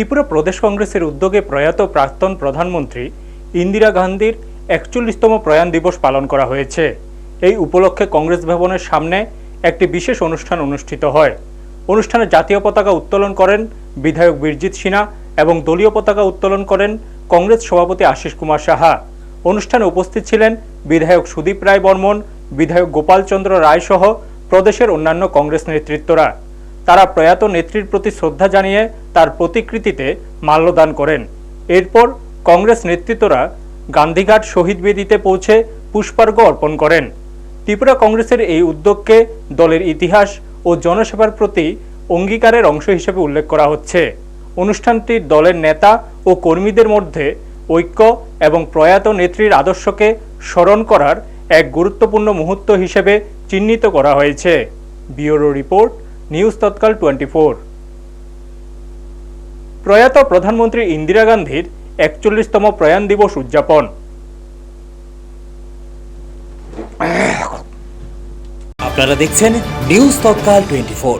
ত্রিপুরা প্রদেশ কংগ্রেসের উদ্যোগে প্রয়াত প্রাক্তন প্রধানমন্ত্রী ইন্দিরা গান্ধীর একচল্লিশতম প্রয়াণ দিবস পালন করা হয়েছে। এই উপলক্ষে কংগ্রেস ভবনের সামনে একটি বিশেষ অনুষ্ঠান অনুষ্ঠিত হয়। অনুষ্ঠানে জাতীয় পতাকা উত্তোলন করেন বিধায়ক বীরজিৎ সিনহা এবং দলীয় পতাকা উত্তোলন করেন কংগ্রেস সভাপতি আশিস কুমার সাহা। অনুষ্ঠানে উপস্থিত ছিলেন বিধায়ক সুদীপ রায় বর্মন, বিধায়ক গোপালচন্দ্র রায় সহ প্রদেশের অন্যান্য কংগ্রেস নেতৃত্বরা। তারা প্রয়াত নেত্রীর প্রতি শ্রদ্ধা জানিয়ে তার প্রতিকৃতিতে মাল্যদান করেন। এরপর কংগ্রেস নেতৃত্বরা গান্ধীঘাট শহীদ বেদিতে পৌঁছে পুষ্পার্ঘ্য অর্পণ করেন। ত্রিপুরা কংগ্রেসের এই উদ্যোগকে দলের ইতিহাস ও জনসেবার প্রতি অঙ্গীকারের অংশ হিসেবে উল্লেখ করা হচ্ছে। অনুষ্ঠানটি দলের নেতা ও কর্মীদের মধ্যে ঐক্য এবং প্রয়াত নেত্রীর আদর্শকে স্মরণ করার এক গুরুত্বপূর্ণ মুহূর্ত হিসেবে চিহ্নিত করা হয়েছে। Bureau report news Tatkal twenty four প্রয়াত প্রধানমন্ত্রী ইন্দিরা গান্ধীর একচল্লিশতম প্রয়াণ দিবস উদযাপন। আপনারা দেখছেন নিউজ তৎকাল টোয়েন্টি ফোর